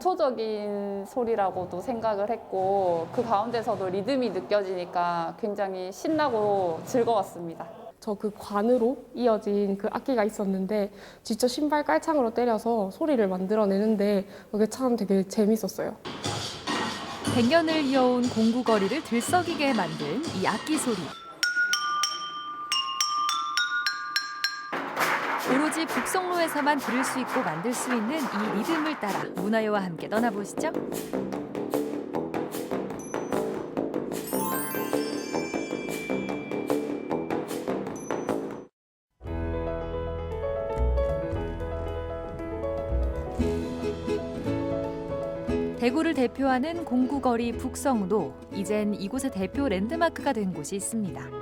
원초적인 소리라고도 생각을 했고 그 가운데서도 리듬이 느껴지니까 굉장히 신나고 즐거웠습니다. 저 그 관으로 이어진 그 악기가 있었는데 직접 신발 깔창으로 때려서 소리를 만들어내는데 그게 참 되게 재밌었어요. 100년을 이어온 공구거리를 들썩이게 만든 이 악기 소리. 오로지 북성로에서만 들을 수 있고 만들 수 있는 이 리듬을 따라 문화요와 함께 떠나보시죠. 대구를 대표하는 공구거리 북성로. 이젠 이곳의 대표 랜드마크가 된 곳이 있습니다.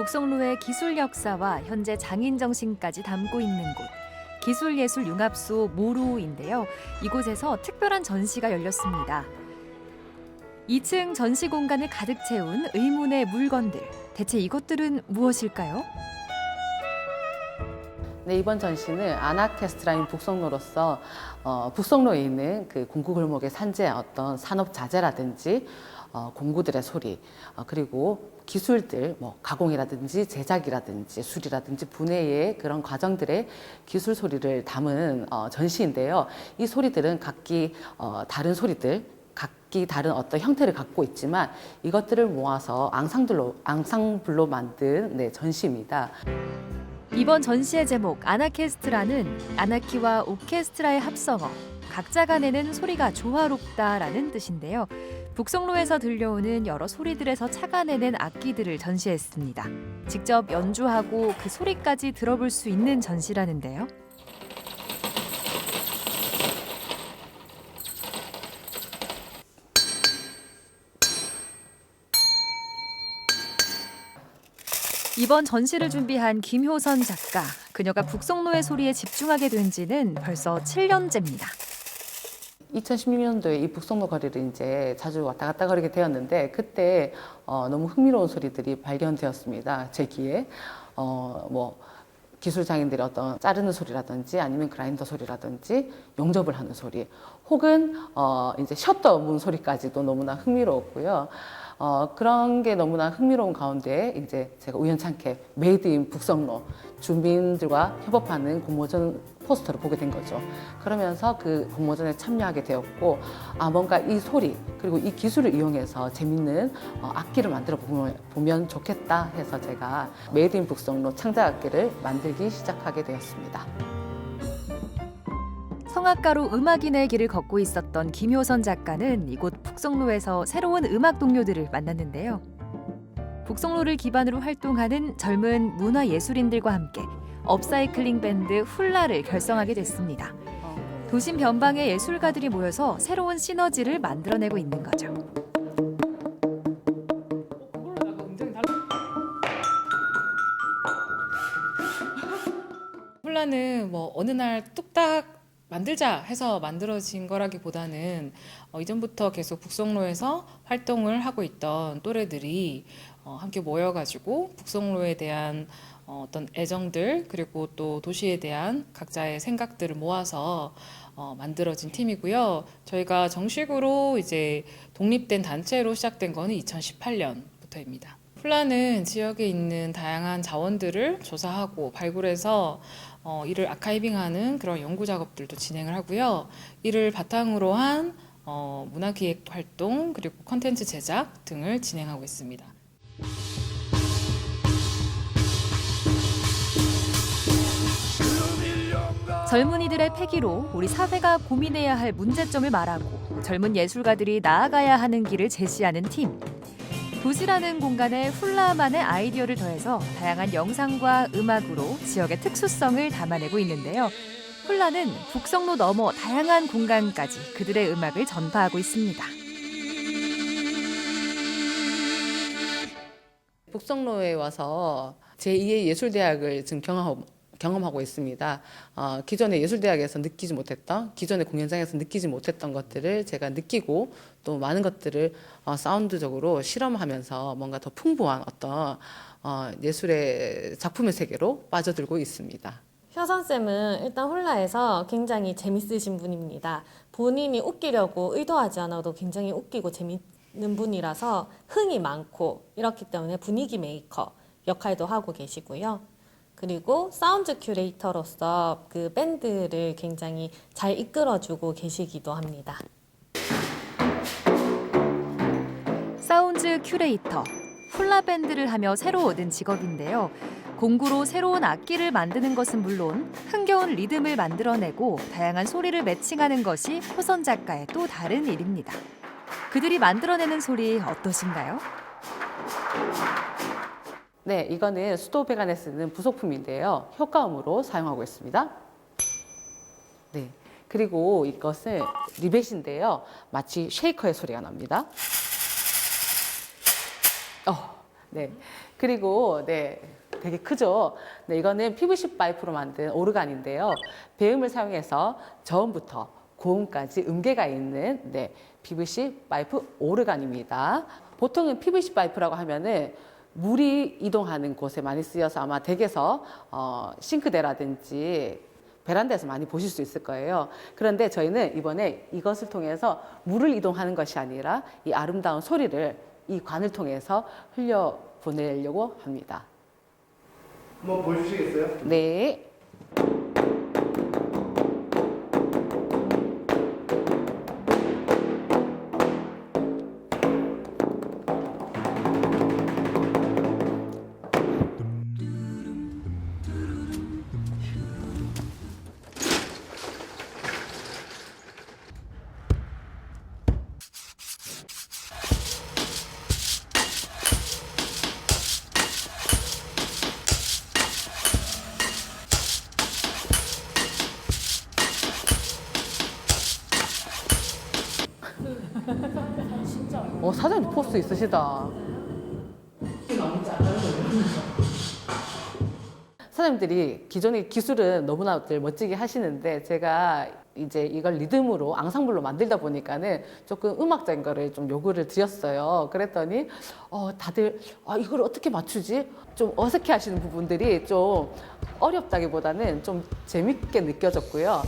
북성로의 기술 역사와 현재 장인 정신까지 담고 있는 곳. 기술예술 융합소 모루인데요. 이곳에서 특별한 전시가 열렸습니다. 2층 전시 공간을 가득 채운 의문의 물건들. 대체 이것들은 무엇일까요? 네, 이번 전시는 아나케스트라인 북성로로서 어, 북성로에 있는 그 공구 골목의 산재의 어떤 산업 자재라든지 어, 공구들의 소리 어, 그리고 기술들 뭐 가공이라든지 제작이라든지 수리라든지 분해의 그런 과정들의 기술 소리를 담은 어, 전시인데요. 이 소리들은 각기 어, 다른 소리들 각기 다른 어떤 형태를 갖고 있지만 이것들을 모아서 앙상블로 앙상블로 만든 네, 전시입니다. 이번 전시의 제목 아나케스트라는 아나키와 오케스트라의 합성어 각자가 내는 소리가 조화롭다라는 뜻인데요. 북성로에서 들려오는 여러 소리들에서 착안해낸 악기들을 전시했습니다. 직접 연주하고 그 소리까지 들어볼 수 있는 전시라는데요. 이번 전시를 준비한 김효선 작가. 그녀가 북성로의 소리에 집중하게 된 지는 벌써 7년째입니다. 2016년도에 이 북성로 거리를 이제 자주 왔다 갔다 거리게 되었는데 그때 어, 너무 흥미로운 소리들이 발견되었습니다. 제 귀에 어, 뭐 기술 장인들의 어떤 자르는 소리라든지 아니면 그라인더 소리라든지 용접을 하는 소리 혹은 어, 이제 셔터 문 소리까지도 너무나 흥미로웠고요. 어, 그런 게 너무나 흥미로운 가운데 이제 제가 우연찮게 메이드 인 북성로 주민들과 협업하는 공모전 포스터를 보게 된 거죠. 그러면서 그 공모전에 참여하게 되었고, 아, 뭔가 이 소리, 그리고 이 기술을 이용해서 재밌는 어, 악기를 만들어 보면, 보면 좋겠다 해서 제가 메이드 인 북성로 창작 악기를 만들기 시작하게 되었습니다. 성악가로 음악인의 길을 걷고 있었던 김효선 작가는 이곳 북성로에서 새로운 음악 동료들을 만났는데요. 북성로를 기반으로 활동하는 젊은 문화예술인들과 함께 업사이클링 밴드 훌라를 결성하게 됐습니다. 도심 변방의 예술가들이 모여서 새로운 시너지를 만들어내고 있는 거죠. 훌라는 뭐 어느 날 뚝딱 만들자 해서 만들어진 거라기보다는 어, 이전부터 계속 북성로에서 활동을 하고 있던 또래들이 어, 함께 모여가지고 북성로에 대한 어, 어떤 애정들 그리고 또 도시에 대한 각자의 생각들을 모아서 어, 만들어진 팀이고요. 저희가 정식으로 이제 독립된 단체로 시작된 거는 2018년부터입니다. 플라는 지역에 있는 다양한 자원들을 조사하고 발굴해서 어, 이를 아카이빙하는 그런 연구 작업들도 진행을 하고요. 이를 바탕으로 한 어, 문화기획 활동 그리고 컨텐츠 제작 등을 진행하고 있습니다. 젊은이들의 패기로 우리 사회가 고민해야 할 문제점을 말하고 젊은 예술가들이 나아가야 하는 길을 제시하는 팀. 도시라는 공간에 훌라만의 아이디어를 더해서 다양한 영상과 음악으로 지역의 특수성을 담아내고 있는데요. 훌라는 북성로 넘어 다양한 공간까지 그들의 음악을 전파하고 있습니다. 북성로에 와서 제2의 예술대학을 지금 경험하고, 경험하고 있습니다. 어, 기존의 예술대학에서 느끼지 못했던, 기존의 공연장에서 느끼지 못했던 것들을 제가 느끼고 또 많은 것들을 어, 사운드적으로 실험하면서 뭔가 더 풍부한 어떤 어, 예술의 작품의 세계로 빠져들고 있습니다. 효선쌤은 일단 홀라에서 굉장히 재밌으신 분입니다. 본인이 웃기려고 의도하지 않아도 굉장히 웃기고 재밌는 분이라서 흥이 많고 이렇기 때문에 분위기 메이커 역할도 하고 계시고요. 그리고 사운드 큐레이터로서 그 밴드를 굉장히 잘 이끌어주고 계시기도 합니다. 사운드 큐레이터, 훌라 밴드를 하며 새로 얻은 직업인데요. 공구로 새로운 악기를 만드는 것은 물론 흥겨운 리듬을 만들어내고 다양한 소리를 매칭하는 것이 호선 작가의 또 다른 일입니다. 그들이 만들어내는 소리 어떠신가요? 네, 이거는 수도 배관에 쓰는 부속품인데요. 효과음으로 사용하고 있습니다. 네. 그리고 이것은 리벳인데요. 마치 쉐이커의 소리가 납니다. 어, 네. 그리고 네. 되게 크죠? 네, 이거는 PVC 파이프로 만든 오르간인데요. 배음을 사용해서 저음부터 고음까지 음계가 있는 네, PVC 파이프 오르간입니다. 보통은 PVC 파이프라고 하면은 물이 이동하는 곳에 많이 쓰여서 아마 댁에서 어, 싱크대라든지 베란다에서 많이 보실 수 있을 거예요. 그런데 저희는 이번에 이것을 통해서 물을 이동하는 것이 아니라 이 아름다운 소리를 이 관을 통해서 흘려 보내려고 합니다. 한번 보여주시겠어요? 네. 어, 사장님 포스 있으시다. 사장님들이 기존의 기술은 너무나들 멋지게 하시는데 제가 이제 이걸 리듬으로 앙상블로 만들다 보니까는 조금 음악적인 거를 좀 요구를 드렸어요. 그랬더니 어 다들 아 이걸 어떻게 맞추지? 좀 어색해 하시는 부분들이 좀 어렵다기보다는 좀 재밌게 느껴졌고요.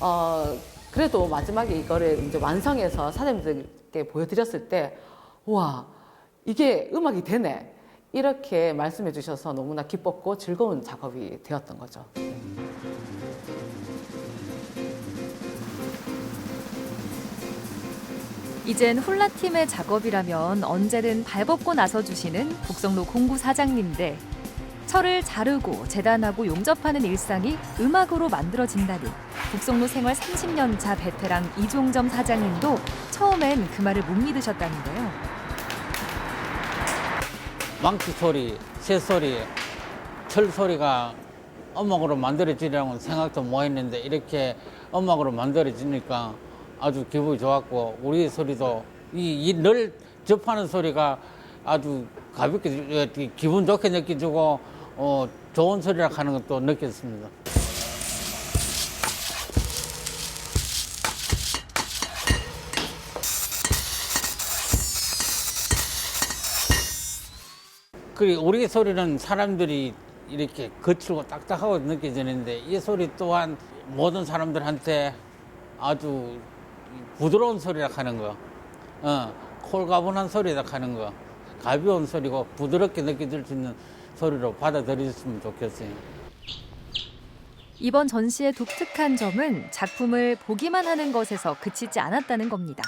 어 그래도 마지막에 이거를 이제 완성해서 사장님들께 보여드렸을 때 와 이게 음악이 되네. 이렇게 말씀해 주셔서 너무나 기뻤고 즐거운 작업이 되었던 거죠. 이젠 훌라 팀의 작업이라면 언제든 발벗고 나서 주시는 북성로 공구 사장님들. 철을 자르고 재단하고 용접하는 일상이 음악으로 만들어진다니 북성로 생활 30년 차 베테랑 이종점 사장님도 처음엔 그 말을 못 믿으셨다는데요. 망치 소리, 새 소리, 철 소리가 음악으로 만들어지려고는 생각도 못 했는데 이렇게 음악으로 만들어지니까 아주 기분이 좋았고 우리 소리도 이늘 접하는 소리가 아주 가볍게 기분 좋게 느껴지고 어, 좋은 소리라 하는 것도 느꼈습니다. 그리고 우리 소리는 사람들이 이렇게 거칠고 딱딱하고 느껴지는데 이 소리 또한 모든 사람들한테 아주 부드러운 소리라 하는 거, 어, 콜가분한 소리라 하는 거, 가벼운 소리고 부드럽게 느껴질 수 있는 소리로 받아들였으면 좋겠어요. 이번 전시의 독특한 점은 작품을 보기만 하는 것에서 그치지 않았다는 겁니다.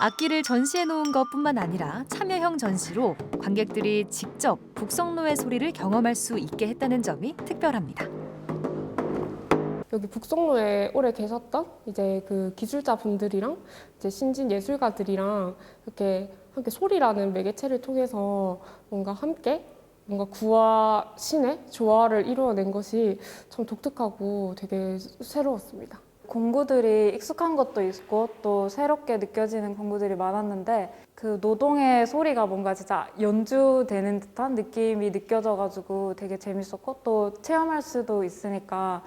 악기를 전시해 놓은 것뿐만 아니라 참여형 전시로 관객들이 직접 북성로의 소리를 경험할 수 있게 했다는 점이 특별합니다. 여기 북성로에 오래 계셨던 이제 그 기술자 분들이랑 이제 신진 예술가들이랑 이렇게 함께 소리라는 매개체를 통해서 뭔가 함께 뭔가 구와 신의 조화를 이루어낸 것이 참 독특하고 되게 새로웠습니다. 공구들이 익숙한 것도 있고 또 새롭게 느껴지는 공구들이 많았는데 그 노동의 소리가 뭔가 진짜 연주되는 듯한 느낌이 느껴져가지고 되게 재밌었고 또 체험할 수도 있으니까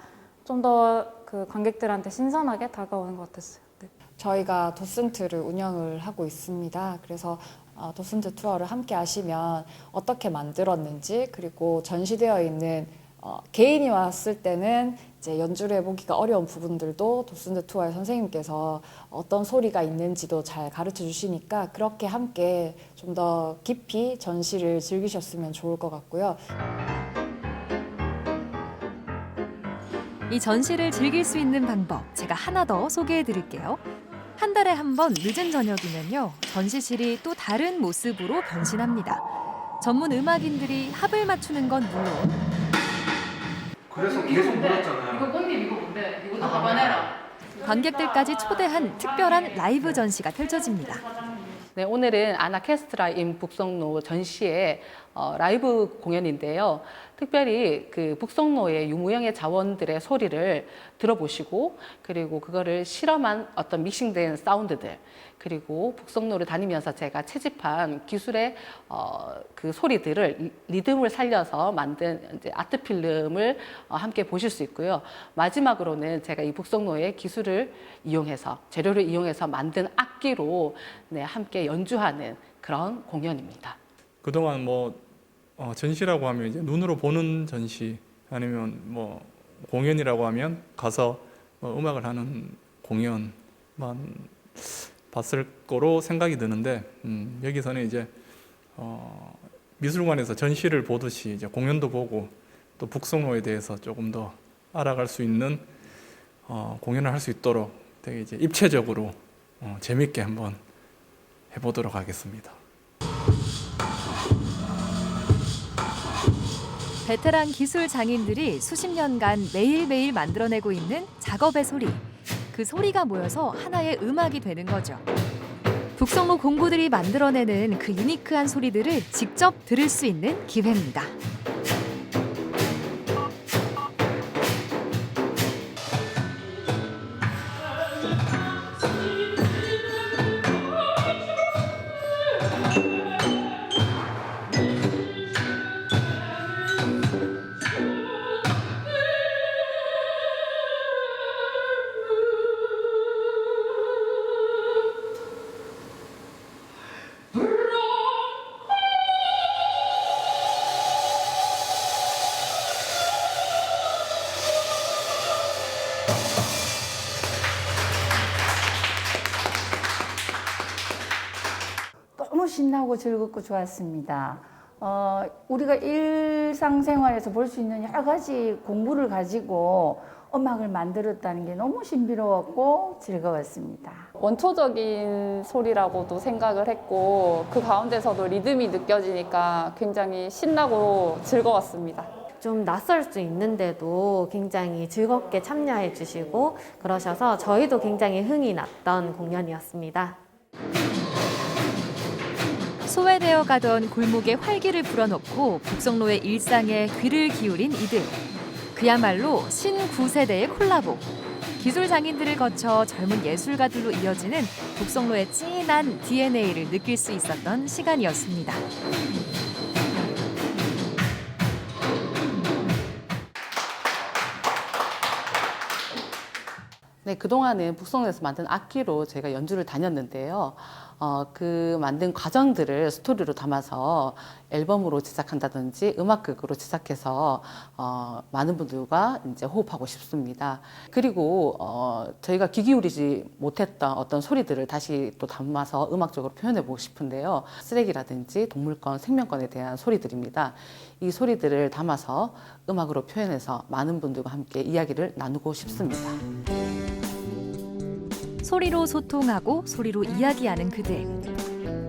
좀 더 그 관객들한테 신선하게 다가오는 것 같았어요. 네. 저희가 도슨트를 운영을 하고 있습니다. 그래서 어, 도슨트 투어를 함께 하시면 어떻게 만들었는지 그리고 전시되어 있는 어, 개인이 왔을 때는 이제 연주를 해보기가 어려운 부분들도 도슨트 투어의 선생님께서 어떤 소리가 있는지도 잘 가르쳐 주시니까 그렇게 함께 좀 더 깊이 전시를 즐기셨으면 좋을 것 같고요. 이 전시를 즐길 수 있는 방법 제가 하나 더 소개해 드릴게요. 한 달에 한 번 늦은 저녁이면요. 전시실이 또 다른 모습으로 변신합니다. 전문 음악인들이 합을 맞추는 건 물론 그래서 계속 물었잖아요. 꽃님 이거 뭔데? 이거 다 잡아내라. 관객들까지 초대한 특별한 라이브 전시가 펼쳐집니다. 네, 오늘은 아나케스트라 인 북성로 전시의 어, 라이브 공연인데요. 특별히 그 북성로의 유무형의 자원들의 소리를 들어보시고 그리고 그거를 실험한 어떤 믹싱된 사운드들 그리고 북성로를 다니면서 제가 채집한 기술의 어, 그 소리들을 리- 리듬을 살려서 만든 이제 아트 필름을 어, 함께 보실 수 있고요. 마지막으로는 제가 이 북성로의 기술을 이용해서 재료를 이용해서 만든 악기로 네, 함께 연주하는 그런 공연입니다. 그동안 뭐 어, 전시라고 하면 이제 눈으로 보는 전시 아니면 뭐 공연이라고 하면 가서 뭐 음악을 하는 공연만 봤을 거로 생각이 드는데 음, 여기서는 이제 어, 미술관에서 전시를 보듯이 이제 공연도 보고 또 북성로에 대해서 조금 더 알아갈 수 있는 어, 공연을 할 수 있도록 되게 이제 입체적으로 어, 재밌게 한번 해보도록 하겠습니다. 베테랑 기술 장인들이 수십 년간 매일매일 만들어내고 있는 작업의 소리. 그 소리가 모여서 하나의 음악이 되는 거죠. 북성로 공구들이 만들어내는 그 유니크한 소리들을 직접 들을 수 있는 기회입니다. 신나고 즐겁고 좋았습니다. 어, 우리가 일상생활에서 볼 수 있는 여러 가지 공부를 가지고 음악을 만들었다는 게 너무 신비로웠고 즐거웠습니다. 원초적인 소리라고도 생각을 했고 그 가운데서도 리듬이 느껴지니까 굉장히 신나고 즐거웠습니다. 좀 낯설 수 있는데도 굉장히 즐겁게 참여해 주시고 그러셔서 저희도 굉장히 흥이 났던 공연이었습니다. 소외되어 가던 골목에 활기를 불어넣고 북성로의 일상에 귀를 기울인 이들. 그야말로 신구세대의 콜라보. 기술 장인들을 거쳐 젊은 예술가들로 이어지는 북성로의 진한 DNA를 느낄 수 있었던 시간이었습니다. 네, 그동안은 북성에서 만든 악기로 제가 연주를 다녔는데요. 어, 그 만든 과정들을 스토리로 담아서 앨범으로 제작한다든지 음악극으로 제작해서 어, 많은 분들과 이제 호흡하고 싶습니다. 그리고 어, 저희가 귀 기울이지 못했던 어떤 소리들을 다시 또 담아서 음악적으로 표현해 보고 싶은데요. 쓰레기라든지 동물권, 생명권에 대한 소리들입니다. 이 소리들을 담아서 음악으로 표현해서 많은 분들과 함께 이야기를 나누고 싶습니다. 소리로 소통하고 소리로 이야기하는 그들.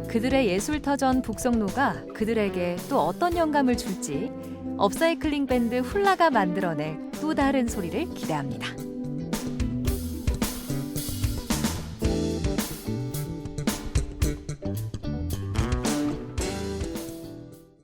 그들의 예술터전 북성로가 그들에게 또 어떤 영감을 줄지 업사이클링 밴드 훌라가 만들어낼 또 다른 소리를 기대합니다.